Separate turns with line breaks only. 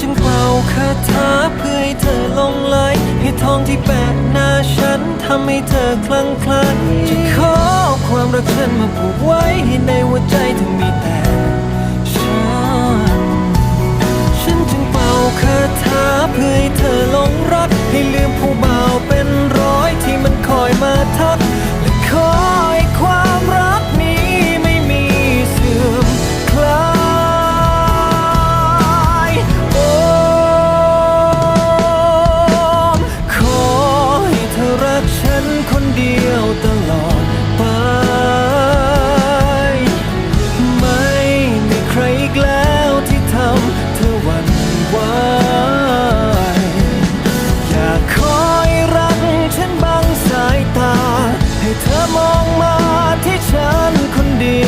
จึงเป่าคาถาเพื่อให้เธอลงไหลให้ทองที่แปะหน้าฉันทำให้เธอคลั่งไคล้จะขอความรักฉันมาผูกไว้ให้ในหัวใจเธอมีแต่ฉัน ฉันจึงเป่าคาถาเพื่อให้เธอลง มาที่ฉันคนเดียว